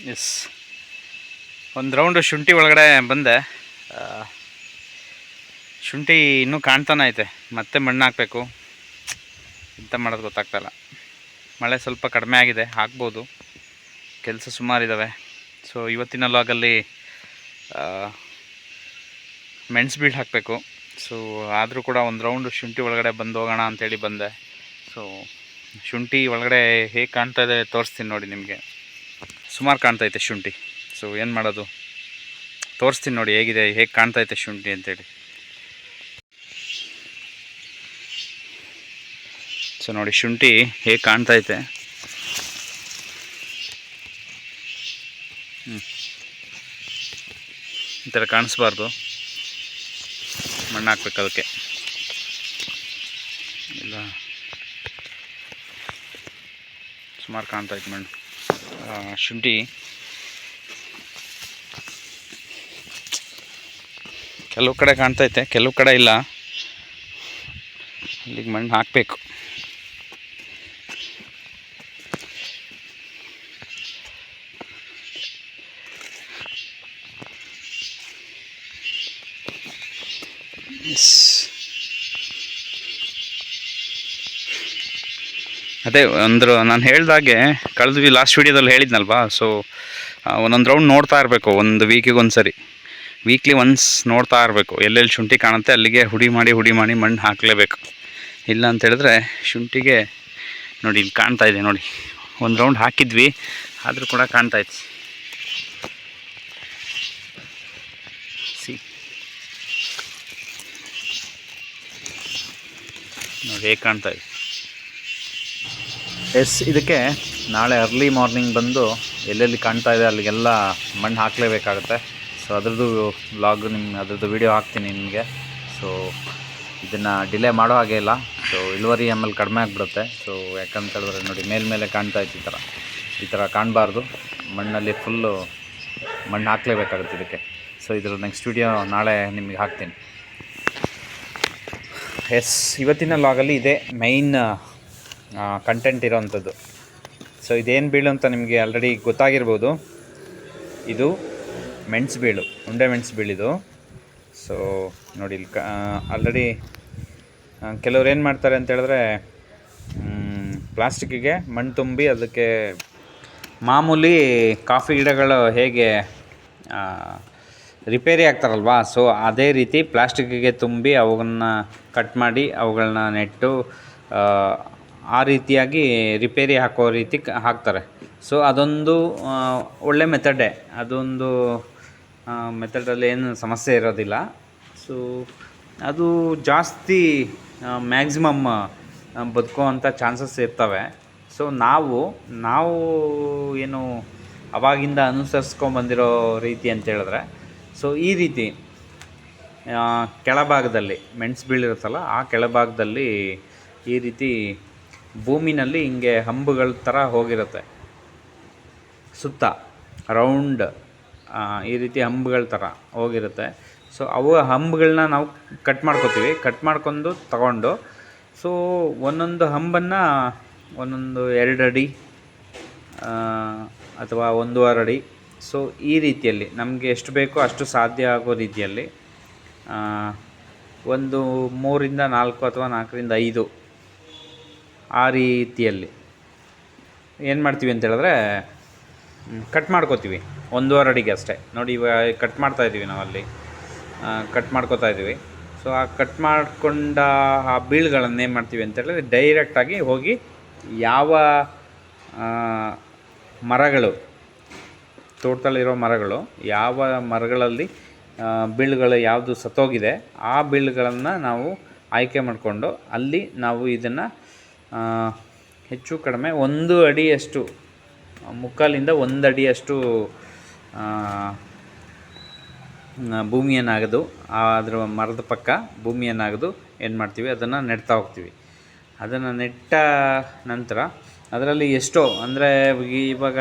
S. ಒಂದು round ಶುಂಠಿ ಒಳಗಡೆ ಬಂದೆ. ಶುಂಠಿ ಇನ್ನೂ ಕಾಣ್ತಾನೆ ಐತೆ. ಮತ್ತೆ ಮಣ್ಣು ಹಾಕಬೇಕು. ಎಂತ ಮಾಡೋದು ಗೊತ್ತಾಗ್ತಾಯಿಲ್ಲ ಮಳೆ ಸ್ವಲ್ಪ ಕಡಿಮೆ ಆಗಿದೆ. ಹಾಕ್ಬೋದು. ಕೆಲಸ ಸುಮಾರಿದ್ದಾವೆ ಸೊ ಇವತ್ತಿನ ಲಾಗಲ್ಲಿ ಮೆಣಸು ಬೀಳು ಹಾಕಬೇಕು. ಸೊ ಆದರೂ ಕೂಡ ಒಂದು ರೌಂಡ್ ಶುಂಠಿ ಒಳಗಡೆ ಬಂದು ಹೋಗೋಣ ಅಂತೇಳಿ ಬಂದೆ. ಸೊ ಶುಂಠಿ ಒಳಗಡೆ ಹೇಗೆ ಕಾಣ್ತಾ ಇದೆ ತೋರಿಸ್ತೀನಿ ನೋಡಿ ನಿಮಗೆ. ಸುಮಾರು ಕಾಣ್ತೈತೆ ಶುಂಠಿ. ಸೊ ಏನು ಮಾಡೋದು? ತೋರಿಸ್ತೀನಿ ನೋಡಿ ಹೇಗಿದೆ, ಹೇಗೆ ಕಾಣ್ತೈತೆ ಶುಂಠಿ ಅಂತೇಳಿ. ಸೊ ನೋಡಿ ಶುಂಠಿ ಹೇಗೆ ಕಾಣ್ತೈತೆ ಹ್ಞೂ ಈ ಥರ ಕಾಣಿಸ್ಬಾರ್ದು. ಮಣ್ಣು ಹಾಕ್ಬೇಕು ಅದಕ್ಕೆ. ಇಲ್ಲ. ಸುಮಾರು ಕಾಣ್ತೈತೆ ಮಣ್ಣು. ಶುಂಠಿ ಕೆಲವು ಕಡೆ ಕಾಣ್ತೈತೆ ಕೆಲವು ಕಡೆ ಇಲ್ಲ. ಅಲ್ಲಿಗೆ ಮಣ್ಣು ಹಾಕಬೇಕು. ಅದೇ, ಅಂದ್ರೆ ನಾನು ಹೇಳ್ದಾಗೆ ಕಳೆದ್ವಿ ಲಾಸ್ಟ್ ವೀಡಿಯೋದಲ್ಲಿ ಹೇಳಿದ್ನಲ್ವಾ ಸೊ ಒಂದೊಂದು ರೌಂಡ್ ನೋಡ್ತಾ ಇರಬೇಕು, ಒಂದು ವೀಕಿಗೆ ಒಂದು ಸರಿ ವೀಕ್ಲಿ ಒನ್ಸ್ ನೋಡ್ತಾ ಇರಬೇಕು, ಎಲ್ಲೆಲ್ಲಿ ಶುಂಠಿ ಕಾಣುತ್ತೆ ಅಲ್ಲಿಗೆ ಹುಡಿ ಮಾಡಿ ಹುಡಿ ಮಾಡಿ ಮಣ್ಣು ಹಾಕಲೇಬೇಕು. ಇಲ್ಲ ಅಂತ ಹೇಳಿದ್ರೆ ಶುಂಠಿಗೆ ನೋಡಿ, ಇಲ್ಲಿ ಕಾಣ್ತಾ ಇದೆ ನೋಡಿ, ಒಂದು ರೌಂಡ್ ಹಾಕಿದ್ವಿ, ಆದರೂ ಕೂಡ ಕಾಣ್ತಾ ಇತ್ತು. ಸಿ ನೋಡಿ, ಹೇಗೆ ಕಾಣ್ತಾ ಇದೆ. ಎಸ್, ಇದಕ್ಕೆ ನಾಳೆ ಅರ್ಲಿ ಮಾರ್ನಿಂಗ್ ಬಂದು ಎಲ್ಲೆಲ್ಲಿ ಕಾಣ್ತಾ ಇದೆ ಅಲ್ಲಿಗೆಲ್ಲ ಮಣ್ಣು ಹಾಕಲೇಬೇಕಾಗುತ್ತೆ. ಸೊ ಅದ್ರದ್ದು ವ್ಲಾಗ್ ನಿಮ್ಮ ಅದ್ರದ್ದು ವಿಡಿಯೋ ಹಾಕ್ತೀನಿ ನಿಮಗೆ. ಸೊ ಇದನ್ನು ಡಿಲೇ ಮಾಡೋ ಹಾಗೆ ಇಲ್ಲ. ಸೊ ಇಳುವರಿ ಆಮೇಲೆ ಕಡಿಮೆ ಆಗಿಬಿಡುತ್ತೆ. ಸೊ ಯಾಕಂತ ಹೇಳಿದ್ರೆ ನೋಡಿ ಮೇಲ್ಮೇಲೆ ಕಾಣ್ತಾ ಇತ್ತು ಈ ಥರ. ಈ ಥರ ಕಾಣಬಾರ್ದು. ಮಣ್ಣಲ್ಲಿ ಫುಲ್ಲು ಮಣ್ಣು ಹಾಕಲೇಬೇಕಾಗುತ್ತೆ ಇದಕ್ಕೆ. ಸೊ ಇದ್ರ ನೆಕ್ಸ್ಟ್ ವಿಡಿಯೋ ನಾಳೆ ನಿಮಗೆ ಹಾಕ್ತೀನಿ. ಎಸ್ ಇವತ್ತಿನ ಲಾಗಲ್ಲಿ ಇದೆ ಮೈನ್ ಕಂಟೆಂಟ್ ಇರೋವಂಥದ್ದು ಸೊ ಇದೇನು ಬೀಳು ಅಂತ ನಿಮಗೆ ಆಲ್ರೆಡಿ ಗೊತ್ತಾಗಿರ್ಬೋದು. ಇದು ಮೆಣ್ಸು ಬೀಳು, ಉಂಡೆ ಮೆಣಸು ಬೀಳಿದು ಸೊ ನೋಡಿ ಇಲ್ಲಿ ಕ ಆಲ್ರೆಡಿ ಕೆಲವ್ರು ಏನು ಮಾಡ್ತಾರೆ ಅಂತ ಹೇಳಿದ್ರೆ ಪ್ಲಾಸ್ಟಿಕ್ಕಿಗೆ ಮಣ್ಣು ತುಂಬಿ ಅದಕ್ಕೆ ಮಾಮೂಲಿ ಕಾಫಿ ಗಿಡಗಳು ಹೇಗೆ ರಿಪೇರಿ ಆಗ್ತಾರಲ್ವಾ ಸೊ ಅದೇ ರೀತಿ ಪ್ಲಾಸ್ಟಿಕ್ಕಿಗೆ ತುಂಬಿ ಅವುಗಳನ್ನ ಕಟ್ ಮಾಡಿ ಅವುಗಳನ್ನ ನೆಟ್ಟು ಆ, ರೀತಿಯಾಗಿ ರಿಪೇರಿ ಹಾಕೋ ರೀತಿ ಹಾಕ್ತಾರೆ. ಸೊ ಅದೊಂದು ಒಳ್ಳೆಯ ಒಳ್ಳೆ ಮೆಥಡೇ. ಅದೊಂದು ಮೆಥಡಲ್ಲಿ ಏನು ಸಮಸ್ಯೆ ಇರೋದಿಲ್ಲ. ಸೊ ಅದು ಜಾಸ್ತಿ ಮ್ಯಾಕ್ಸಿಮಮ್ ಬದುಕುವಂಥ ಚಾನ್ಸಸ್ ಇರ್ತವೆ. ಸೊ ನಾವು ನಾವು ಏನು ಅವಾಗಿಂದ ಅನುಸರಿಸ್ಕೊಂಬಂದಿರೋ ರೀತಿ ಅಂತೇಳಿದ್ರೆ ಸೊ ಈ ರೀತಿ ಕೆಳಭಾಗದಲ್ಲಿ ಮೆಣಸು ಬೀಳಿರುತ್ತಲ್ಲ ಆ ಕೆಳಭಾಗದಲ್ಲಿ ಈ ರೀತಿ ಭೂಮಿನಲ್ಲಿ ಹಿಂಗೆ ಹಂಬುಗಳ ಥರ ಹೋಗಿರುತ್ತೆ. ಸುತ್ತ ರೌಂಡ್ ಈ ರೀತಿ ಹಂಬುಗಳ ಥರ ಹೋಗಿರುತ್ತೆ. ಸೊ ಅವು ಹಂಬುಗಳನ್ನ ನಾವು ಕಟ್ ಮಾಡ್ಕೋತೀವಿ. ಕಟ್ ಮಾಡ್ಕೊಂಡು ತಗೊಂಡು ಸೊ ಒಂದೊಂದು ಹಂಬನ್ನು ಒಂದೊಂದು ಎರಡು ಅಡಿ ಅಥವಾ ಒಂದೂವರೆ ಅಡಿ ಸೊ ಈ ರೀತಿಯಲ್ಲಿ. ನಮಗೆ ಎಷ್ಟು ಬೇಕೋ ಅಷ್ಟು ಸಾಧ್ಯ ಆಗೋ ರೀತಿಯಲ್ಲಿ ಒಂದು ಮೂರಿಂದ ನಾಲ್ಕು ಅಥವಾ ನಾಲ್ಕರಿಂದ ಐದು ಆ ರೀತಿಯಲ್ಲಿ. ಏನು ಮಾಡ್ತೀವಿ ಅಂತ ಹೇಳಿದ್ರೆ ಕಟ್ ಮಾಡ್ಕೋತೀವಿ. ಒಂದೂವರೆ ಅಡಿಗೆ ಅಷ್ಟೇ. ನೋಡಿ ಇವಾಗ ಕಟ್ ಮಾಡ್ತಾ ಇದ್ದೀವಿ ನಾವಲ್ಲಿ ಕಟ್ ಮಾಡ್ಕೋತಾ ಇದ್ದೀವಿ ಸೊ ಆ ಕಟ್ ಮಾಡಿಕೊಂಡ ಆ ಬೀಳುಗಳನ್ನು ಏನು ಮಾಡ್ತೀವಿ ಅಂತ ಹೇಳಿದ್ರೆ ಡೈರೆಕ್ಟಾಗಿ ಹೋಗಿ ಯಾವ ಮರಗಳು, ತೋಟದಲ್ಲಿರೋ ಮರಗಳು, ಯಾವ ಮರಗಳಲ್ಲಿ ಬೀಳುಗಳು ಯಾವುದು ಸತ್ತೋಗಿದೆ, ಆ ಬೀಳುಗಳನ್ನು ನಾವು ಆಯ್ಕೆ ಮಾಡಿಕೊಂಡು ಅಲ್ಲಿ ನಾವು ಇದನ್ನು ಹೆಚ್ಚು ಕಡಿಮೆ ಒಂದು ಅಡಿಯಷ್ಟು ಮುಕ್ಕಾಲಿಂದ ಒಂದು ಅಡಿಯಷ್ಟು ಭೂಮಿಯನ್ನಾಗದು ಅದರ ಮರದ ಪಕ್ಕ ಭೂಮಿಯನ್ನಾಗದು ಏನು ಮಾಡ್ತೀವಿ, ಅದನ್ನು ನೆಡ್ತಾ ಹೋಗ್ತೀವಿ. ಅದನ್ನು ನೆಟ್ಟ ನಂತರ ಅದರಲ್ಲಿ ಎಷ್ಟೋ, ಅಂದರೆ ಇವಾಗ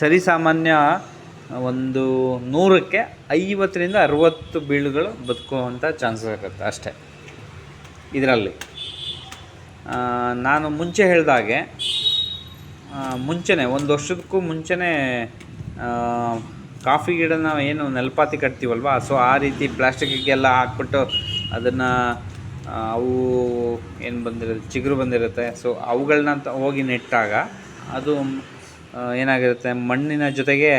ಸರಿಸಾಮಾನ್ಯ ಒಂದು ನೂರಕ್ಕೆ ಐವತ್ತರಿಂದ ಅರುವತ್ತು ಬೀಳುಗಳು ಬದುಕುವಂಥ ಚಾನ್ಸಸ್ ಇರುತ್ತೆ ಅಷ್ಟೇ. ಇದರಲ್ಲಿ. ನಾನು ಮುಂಚೆ ಹೇಳಿದಾಗೆ ಮುಂಚೆನೇ, ಒಂದು ವರ್ಷಕ್ಕೂ ಮುಂಚೆನೇ ಕಾಫಿ ಗಿಡನ ಏನು ನೆಲಪಾತಿ ಕಟ್ತೀವಲ್ವ? ಸೊ ಆ ರೀತಿ ಪ್ಲಾಸ್ಟಿಕ್ಗೆಲ್ಲ ಹಾಕ್ಬಿಟ್ಟು ಅದನ್ನು ಅವು ಏನು ಬಂದಿರುತ್ತೆ, ಚಿಗುರು ಬಂದಿರುತ್ತೆ. ಸೊ ಅವುಗಳನ್ನ ಹೋಗಿ ನೆಟ್ಟಾಗ ಅದು ಏನಾಗಿರುತ್ತೆ, ಮಣ್ಣಿನ ಜೊತೆಗೆ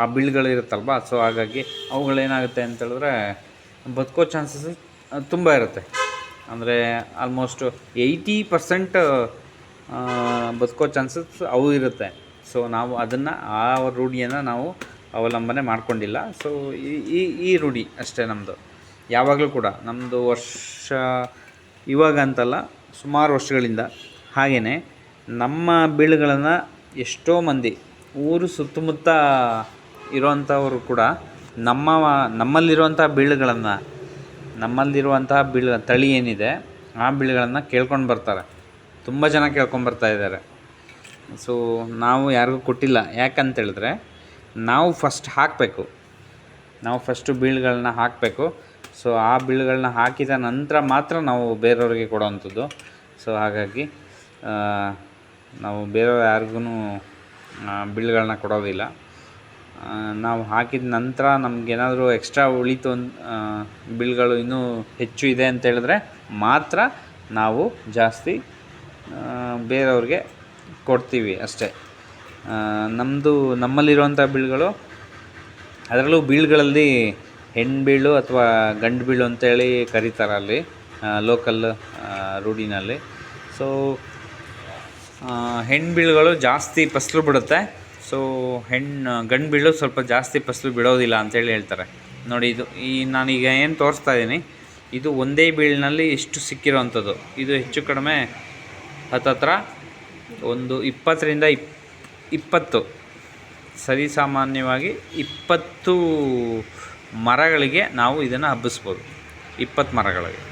ಆ ಬೀಳ್ಗಳು ಇರುತ್ತಲ್ವ? ಸೊ ಹಾಗಾಗಿ ಅವುಗಳೇನಾಗುತ್ತೆ ಅಂತ ಹೇಳಿದ್ರೆ ಬದುಕೋ ಚಾನ್ಸಸ್ ತುಂಬ ಇರುತ್ತೆ. ಅಂದರೆ ಆಲ್ಮೋಸ್ಟ್ ಏಯ್ಟಿ ಪರ್ಸೆಂಟ್ ಬದುಕೋ ಚಾನ್ಸಸ್ ಅವು ಇರುತ್ತೆ. ಸೊ ನಾವು ಅದನ್ನು, ಆ ರೂಢಿಯನ್ನು ನಾವು ಅವಲಂಬನೆ ಮಾಡಿಕೊಂಡಿಲ್ಲ. ಸೊ ಈ ಈ ರೂಢಿ ಅಷ್ಟೇ ನಮ್ಮದು ಯಾವಾಗಲೂ ಕೂಡ ನಮ್ಮದು ವರ್ಷ ಇವಾಗ ಅಂತಲ್ಲ, ಸುಮಾರು ವರ್ಷಗಳಿಂದ ಹಾಗೆಯೇ ನಮ್ಮ ಬೀಳುಗಳನ್ನು ಎಷ್ಟೋ ಮಂದಿ ಊರು ಸುತ್ತಮುತ್ತ ಇರೋವಂಥವರು ಕೂಡ ನಮ್ಮ ನಮ್ಮಲ್ಲಿರುವಂಥ ಬೀಳುಗಳನ್ನು ನಮ್ಮಲ್ಲಿರುವಂತಹ ಬಿಳಿ ತಳಿ ಏನಿದೆ, ಆ ಬಿಳಿಗಳನ್ನು ಕೇಳ್ಕೊಂಡು ಬರ್ತಾರೆ. ತುಂಬ ಜನ ಕೇಳ್ಕೊಂಡು ಬರ್ತಾ ಇದ್ದಾರೆ. ಸೊ ನಾವು ಯಾರಿಗೂ ಕೊಟ್ಟಿಲ್ಲ. ಯಾಕಂತೇಳಿದ್ರೆ, ನಾವು ಫಸ್ಟ್ ಹಾಕಬೇಕು. ನಾವು ಫಸ್ಟು ಬೀಳುಗಳನ್ನ ಹಾಕಬೇಕು. ಸೊ ಆ ಬೀಳುಗಳನ್ನ ಹಾಕಿದ ನಂತರ ಮಾತ್ರ ನಾವು ಬೇರೆಯವ್ರಿಗೆ ಕೊಡೋವಂಥದ್ದು. ಸೊ ಹಾಗಾಗಿ ನಾವು ಬೇರೆಯವ್ರು ಯಾರಿಗೂ ಬೀಳುಗಳನ್ನ ಕೊಡೋದಿಲ್ಲ. ನಾವು ಹಾಕಿದ ನಂತರ ನಮಗೇನಾದರೂ ಎಕ್ಸ್ಟ್ರಾ ಉಳಿತು ಬಿಲ್ಗಳು ಇನ್ನೂ ಹೆಚ್ಚು ಇದೆ ಅಂತ ಹೇಳಿದ್ರೆ ಮಾತ್ರ ನಾವು ಜಾಸ್ತಿ ಬೇರೆಯವ್ರಿಗೆ ಕೊಡ್ತೀವಿ ಅಷ್ಟೇ. ನಮ್ಮದು ನಮ್ಮಲ್ಲಿರುವಂಥ ಬಿಲ್ಗಳು, ಅದರಲ್ಲೂ ಬೀಳ್ಗಳಲ್ಲಿ ಹೆಣ್ಣು ಬೀಳು ಅಥವಾ ಗಂಡು ಬೀಳು ಅಂತೇಳಿ ಕರೀತಾರೆ ಅಲ್ಲಿ ಲೋಕಲ್ ರೂಢಿನಲ್ಲಿ. ಸೊ ಹೆಣ್ಣು ಬೀಳುಗಳು ಜಾಸ್ತಿ ಫಸಲು ಬಿಡುತ್ತೆ. ಸೊ ಹೆಣ್ಣು ಗಂಡು ಬೀಳೋದು ಸ್ವಲ್ಪ ಜಾಸ್ತಿ ಫಸಲು ಬಿಡೋದಿಲ್ಲ ಅಂತೇಳಿ ಹೇಳ್ತಾರೆ. ನೋಡಿ, ಇದು ಈ ನಾನೀಗ ಏನು ತೋರಿಸ್ತಾ ಇದ್ದೀನಿ ಇದು ಒಂದೇ ಬೀಳಿನಲ್ಲಿ ಇಷ್ಟು ಸಿಕ್ಕಿರೋವಂಥದ್ದು ಇದು ಹೆಚ್ಚು ಕಡಿಮೆ ಹತ್ತತ್ರ, ಒಂದು ಇಪ್ಪತ್ತರಿಂದ ಇಪ್, ಇಪ್ಪತ್ತು. ಸರಿಸಾಮಾನ್ಯವಾಗಿ ಇಪ್ಪತ್ತು ಮರಗಳಿಗೆ ನಾವು ಇದನ್ನು ಹಬ್ಬಿಸ್ಬೋದು. ಇಪ್ಪತ್ತು ಮರಗಳಿಗೆ.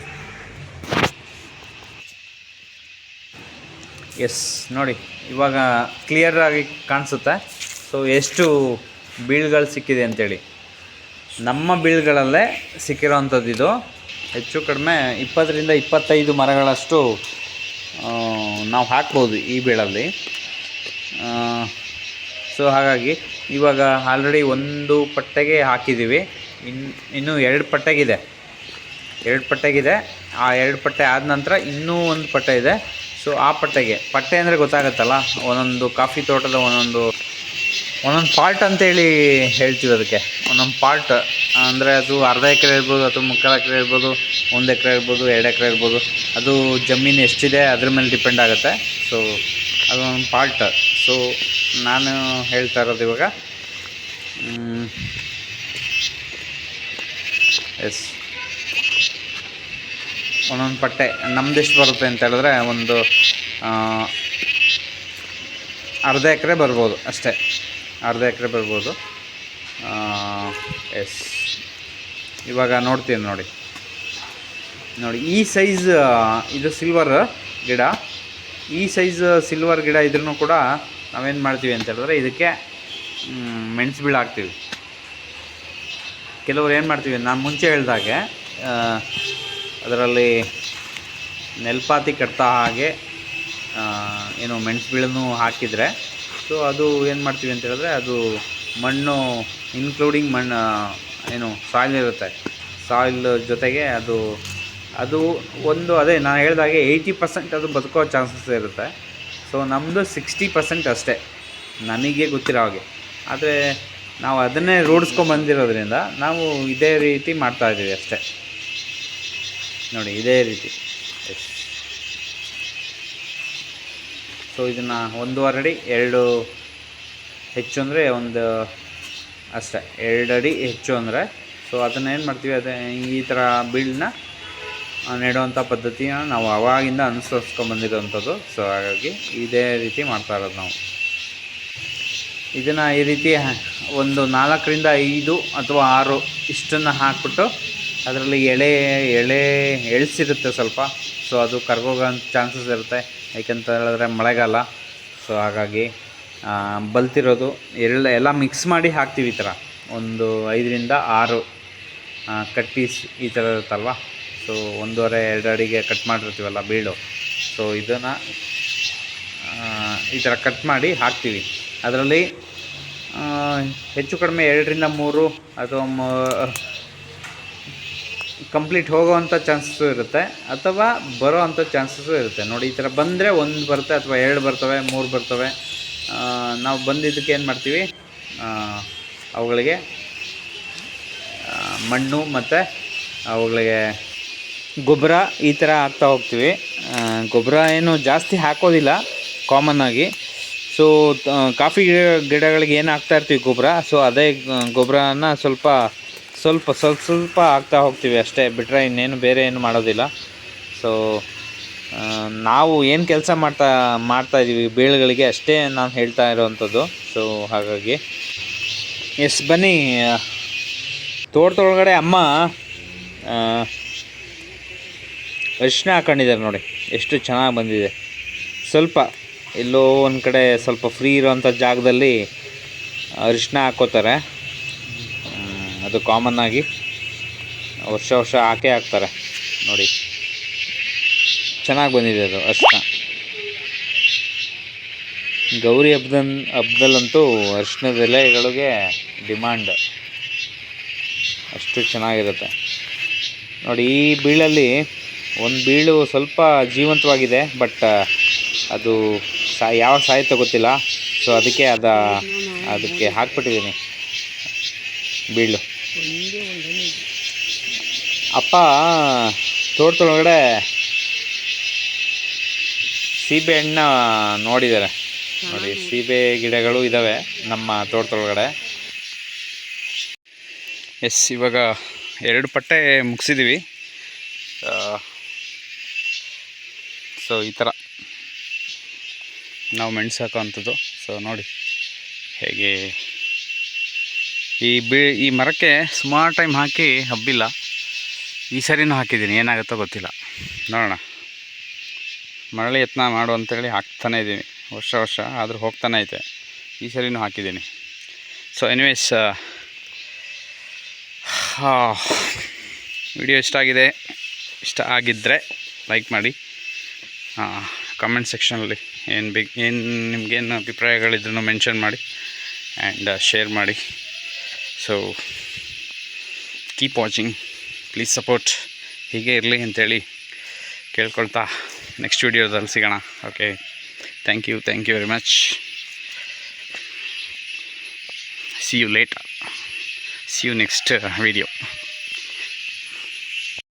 ಎಸ್ ನೋಡಿ. ಇವಾಗ ಕ್ಲಿಯರಾಗಿ ಕಾಣಿಸುತ್ತೆ? ಸೊ ಎಷ್ಟು ಬೀಳ್ಗಳು ಸಿಕ್ಕಿದೆ ಅಂತೇಳಿ. ನಮ್ಮ ಬೀಳ್ಗಳಲ್ಲೇ ಸಿಕ್ಕಿರೋವಂಥದ್ದು ಇದು. ಹೆಚ್ಚು ಕಡಿಮೆ ಇಪ್ಪತ್ತರಿಂದ ಇಪ್ಪತ್ತೈದು ಮರಗಳಷ್ಟು ನಾವು ಹಾಕ್ಬೋದು ಈ ಬೀಳಲ್ಲಿ. ಸೊ ಹಾಗಾಗಿ ಇವಾಗ ಆಲ್ರೆಡಿ ಒಂದು ಪಟ್ಟೆಗೆ ಹಾಕಿದ್ದೀವಿ. ಇನ್ನು ಇನ್ನೂ ಎರಡು ಪಟ್ಟೆಗಿದೆ ಎರಡು ಪಟ್ಟೆಗಿದೆ ಆ ಎರಡು ಪಟ್ಟೆ ಆದ ನಂತರ ಇನ್ನೂ ಒಂದು ಪಟ್ಟೆ ಇದೆ. ಸೊ ಆ ಪಟ್ಟೆಗೆ ಪಟ್ಟೆ ಅಂದರೆ ಗೊತ್ತಾಗುತ್ತಲ್ಲ? ಒಂದೊಂದು ಕಾಫಿ ತೋಟದ ಒಂದೊಂದು ಒಂದೊಂದು ಪಾರ್ಟ್ ಅಂತೇಳಿ ಹೇಳ್ತೀವಿ ಅದಕ್ಕೆ. ಒಂದೊಂದು ಪಾರ್ಟ್ ಅಂದರೆ ಅದು ಅರ್ಧ ಎಕರೆ ಇರ್ಬೋದು, ಅಥವಾ ಮುಕ್ಕಾಲು ಎಕರೆ ಇರ್ಬೋದು, ಒಂದು ಎಕರೆ ಇರ್ಬೋದು, ಎರಡು ಎಕರೆ ಇರ್ಬೋದು, ಅದು ಜಮೀನು ಎಷ್ಟಿದೆ, ಅದ್ರ ಮೇಲೆ ಡಿಪೆಂಡ್ ಆಗುತ್ತೆ. ಸೊ ಅದೊಂದು ಪಾರ್ಟ್ ಸೊ ನಾನು ಹೇಳ್ತಾ ಇರೋದು ಇವಾಗ ಎಸ್ ಒಂದೊಂದು ಪಟ್ಟೆ ನಮ್ದು ಎಷ್ಟು ಬರುತ್ತೆ ಅಂತ ಹೇಳಿದ್ರೆ ಒಂದು ಅರ್ಧ ಎಕರೆ ಬರ್ಬೋದು ಅಷ್ಟೇ. ಅರ್ಧ ಎಕರೆ ಬರ್ಬೋದು. ಎಸ್. ಇವಾಗ ನೋಡ್ತೀನಿ ನೋಡಿ. ನೋಡಿ, ಈ ಸೈಜ್ ಇದು ಸಿಲ್ವರ್ ಗಿಡ. ಈ ಸೈಜ್ ಸಿಲ್ವರ್ ಗಿಡ ಇದ್ರೂ ಕೂಡ ನಾವೇನು ಮಾಡ್ತೀವಿ ಅಂತ ಹೇಳಿದ್ರೆ ಇದಕ್ಕೆ ಮೆಣಸು ಬೀಳ ಹಾಕ್ತೀವಿ. ಕೆಲವರು ಏನು ಮಾಡ್ತೀವಿ, ನಾನು ಮುಂಚೆ ಹೇಳ್ದಾಗೆ ಅದರಲ್ಲಿ ನೆಲಪಾತಿ ಕಟ್ತಾ ಹಾಗೆ ಏನು ಮೆಣಸು ಬೀಳನ್ನು ಹಾಕಿದರೆ. ಸೊ ಅದು ಏನು ಮಾಡ್ತೀವಿ ಅಂತ ಹೇಳಿದ್ರೆ, ಅದು ಮಣ್ಣು ಇನ್ಕ್ಲೂಡಿಂಗ್ ಮಣ್ಣು, ಏನು ಸಾಯಿಲ್ ಇರುತ್ತೆ. ಸಾಯಿಲ್ ಜೊತೆಗೆ ಅದು ಅದು ಒಂದು ಅದೇ, ನಾನು ಹೇಳಿದಾಗೆ ಏಯ್ಟಿ ಪರ್ಸೆಂಟ್ ಅದು ಬದುಕೋ ಚಾನ್ಸಸ್ ಇರುತ್ತೆ. ಸೊ ನಮ್ಮದು ಸಿಕ್ಸ್ಟಿ ಪರ್ಸೆಂಟ್ ಅಷ್ಟೇ. ನನಗೆ ಗೊತ್ತಿರೋ ಹಾಗೆ. ಆದರೆ, ನಾವು ಅದನ್ನೇ ರೂಢಿಸ್ಕೊಂಬಂದಿರೋದ್ರಿಂದ ನಾವು ಇದೇ ರೀತಿ ಮಾಡ್ತಾಯಿದ್ದೀವಿ ಅಷ್ಟೇ. ನೋಡಿ, ಇದೇ ರೀತಿ. ಸೊ ಇದನ್ನು ಒಂದೂವರೆ ಅಡಿ ಎರಡು ಹೆಚ್ಚು ಅಂದರೆ ಒಂದು, ಅಷ್ಟೇ, ಎರಡು ಅಡಿ ಹೆಚ್ಚು ಅಂದರೆ ಸೊ ಅದನ್ನು ಏನು ಮಾಡ್ತೀವಿ, ಅದೇ, ಈ ಥರ ಬೀಳನ್ನ ನೆಡುವಂಥ ಪದ್ಧತಿನ ನಾವು ಅವಾಗಿಂದ ಅನುಸರಿಸ್ಕೊಂಬಂದಿರೋವಂಥದ್ದು ಸೊ ಹಾಗಾಗಿ ಇದೇ ರೀತಿ ಮಾಡ್ತಾ ಇರೋದು ನಾವು. ಇದನ್ನು ಈ ರೀತಿ ಒಂದು ನಾಲ್ಕರಿಂದ ಐದು ಅಥವಾ ಆರು ಇಷ್ಟನ್ನು ಹಾಕ್ಬಿಟ್ಟು ಅದರಲ್ಲಿ ಎಳೆ ಎಳೆ ಎಳ್ಸಿರುತ್ತೆ ಸ್ವಲ್ಪ. ಸೊ ಅದು ಕರ್ಗೋಗೋ ಚಾನ್ಸಸ್ ಇರುತ್ತೆ. ಯಾಕೆಂತ ಹೇಳಿದ್ರೆ ಮಳೆಗಾಲ. ಸೊ ಹಾಗಾಗಿ ಬಲ್ತಿರೋದು ಎಲ್ಲ ಎಲ್ಲ ಮಿಕ್ಸ್ ಮಾಡಿ ಹಾಕ್ತೀವಿ ಈ ಥರ. ಒಂದು ಐದರಿಂದ ಆರು ಕಟ್ ಪೀಸ್ ಈ ಥರ ಇರುತ್ತಲ್ವ? ಸೊ ಒಂದೂವರೆ, ಎರಡು ಅಡಿಗೆ ಕಟ್ ಮಾಡಿರ್ತೀವಲ್ಲ ಬೀಳು. ಸೊ ಇದನ್ನು ಈ ಥರ ಕಟ್ ಮಾಡಿ ಹಾಕ್ತೀವಿ. ಅದರಲ್ಲಿ ಹೆಚ್ಚು ಕಡಿಮೆ ಎರಡರಿಂದ ಮೂರು ಅಥವಾ ಕಂಪ್ಲೀಟ್ ಹೋಗೋವಂಥ ಚಾನ್ಸಸ್ಸು ಇರುತ್ತೆ, ಅಥವಾ ಬರೋ ಅಂಥ ಚಾನ್ಸಸ್ಸು ಇರುತ್ತೆ. ನೋಡಿ, ಈ ಥರ ಬಂದರೆ ಒಂದು ಬರುತ್ತೆ, ಅಥವಾ ಎರಡು ಬರ್ತವೆ, ಮೂರು ಬರ್ತವೆ. ನಾವು ಬಂದಿದ್ದಕ್ಕೆ ಏನು ಮಾಡ್ತೀವಿ? ಅವುಗಳಿಗೆ ಮಣ್ಣು ಮತ್ತು ಅವುಗಳಿಗೆ ಗೊಬ್ಬರ ಈ ಥರ ಹಾಕ್ತಾ ಹೋಗ್ತೀವಿ. ಗೊಬ್ಬರ ಏನು ಜಾಸ್ತಿ ಹಾಕೋದಿಲ್ಲ ಕಾಮನ್ ಆಗಿ. ಸೊ ಕಾಫಿ ಗಿಡ, ಗಿಡಗಳಿಗೆ ಏನು ಹಾಕ್ತಾಯಿರ್ತೀವಿ ಗೊಬ್ಬರ ಸೊ ಅದೇ ಗೊಬ್ಬರನ ಸ್ವಲ್ಪ ಸ್ವಲ್ಪ ಸ್ವಲ್ಪ ಸ್ವಲ್ಪ ಆಗ್ತಾ ಹೋಗ್ತೀವಿ ಅಷ್ಟೇ ಬಿಟ್ಟರೆ ಇನ್ನೇನು ಬೇರೆ ಏನು ಮಾಡೋದಿಲ್ಲ. ಸೊ ನಾವು ಏನು ಕೆಲಸ ಮಾಡ್ತಾ ಮಾಡ್ತಾ ಇದ್ದೀವಿ ಬೇಳುಗಳಿಗೆ ಅಷ್ಟೇ ನಾನು ಹೇಳ್ತಾ ಇರೋವಂಥದ್ದು ಸೊ ಹಾಗಾಗಿ, ಎಸ್, ಬನ್ನಿ. ತೋಟದೊಳಗಡೆ ಅಮ್ಮ ಅರಿಶಿನ ಹಾಕೊಂಡಿದ್ದಾರೆ ನೋಡಿ, ಎಷ್ಟು ಚೆನ್ನಾಗಿ ಬಂದಿದೆ. ಸ್ವಲ್ಪ, ಎಲ್ಲೋ ಒಂದು ಕಡೆ ಸ್ವಲ್ಪ ಫ್ರೀ ಇರೋವಂಥ ಜಾಗದಲ್ಲಿ ಅರಿಶಿನ ಹಾಕ್ಕೋತಾರೆ. ಅದು ಕಾಮನ್ ಆಗಿ ವರ್ಷ ವರ್ಷ ಹಾಕೇ ಹಾಕ್ತಾರೆ. ನೋಡಿ. ಚೆನ್ನಾಗಿ ಬಂದಿದೆ ಅದು ಅರ್ಶಿನ ಗೌರಿ ಹಬ್ಬದ ಹಬ್ಬದಲ್ಲಂತೂ ಅರಿಶಿನದ ಎಲೆಗಳಿಗೆ ಡಿಮ್ಯಾಂಡ್ ಅಷ್ಟು ಚೆನ್ನಾಗಿರುತ್ತೆ. ನೋಡಿ, ಈ ಬೀಳಲ್ಲಿ ಒಂದು ಬೀಳು ಸ್ವಲ್ಪ ಜೀವಂತವಾಗಿದೆ, ಬಟ್ ಅದು ಸಾ, ಯಾವ ಸಾಯುತ್ತೋ ಗೊತ್ತಿಲ್ಲ. ಸೊ ಅದಕ್ಕೆ ಅದ, ಅದಕ್ಕೆ ಹಾಕ್ಬಿಟ್ಟಿದ್ದೀನಿ. ಬೀಳು. ಅಪ್ಪ ತೋಟದೊಳಗಡೆ ಸೀಬೆ ಹಣ್ಣ ನೋಡಿದ್ದಾರೆ. ನೋಡಿ ಸೀಬೆ ಗಿಡಗಳು ಇದ್ದಾವೆ ನಮ್ಮ ತೋಟದೊಳಗಡೆ ಎಸ್ ಇವಾಗ ಎರಡು ಪಟ್ಟೆ ಮುಗಿಸಿದ್ದೀವಿ ಸೊ ಈ ಥರ. ನಾವು ಮೆಣಸು ಹಾಕೋವಂಥದ್ದು. ಸೊ ನೋಡಿ ಹೇಗೆ ಈ ಬಿ ಈ ಮರಕ್ಕೆ ಸುಮಾರು ಟೈಮ್ ಹಾಕಿ ಹಬ್ಬಿಲ್ಲ. ಈ ಸರಿನೂ ಹಾಕಿದ್ದೀನಿ. ಏನಾಗುತ್ತೋ ಗೊತ್ತಿಲ್ಲ. ನೋಡೋಣ. ಮರಳಿ ಯತ್ನ ಮಾಡು ಅಂತೇಳಿ ಹಾಕ್ತಾನೇ ಇದ್ದೀನಿ. ವರ್ಷ ವರ್ಷ ಆದರೂ ಹೋಗ್ತಾನೆ ಐತೆ. ಈ ಸರಿನೂ ಹಾಕಿದ್ದೀನಿ. ಸೊ ಎನಿವೇಸ್ ವಿಡಿಯೋ ಇಷ್ಟ ಆಗಿದೆ, ಇಷ್ಟ ಆಗಿದ್ದರೆ ಲೈಕ್ ಮಾಡಿ. ಕಮೆಂಟ್ ಸೆಕ್ಷನಲ್ಲಿ ಏನು ಬೇಕು ಏನು ನಿಮಗೇನು ಅಭಿಪ್ರಾಯಗಳಿದ್ರೂ ಮೆನ್ಷನ್ ಮಾಡಿ ಆ್ಯಂಡ್ ಶೇರ್ ಮಾಡಿ. So keep watching please support ಹೀಗೆ ಇರಲಿ ಅಂತೇಳಿ ಕೇಳ್ಕೊಳ್ತಾ ನೆಕ್ಸ್ಟ್ ವಿಡಿಯೋದಲ್ಲಿ ಸಿಗೋಣ. Okay thank you thank you very much see you late see you next video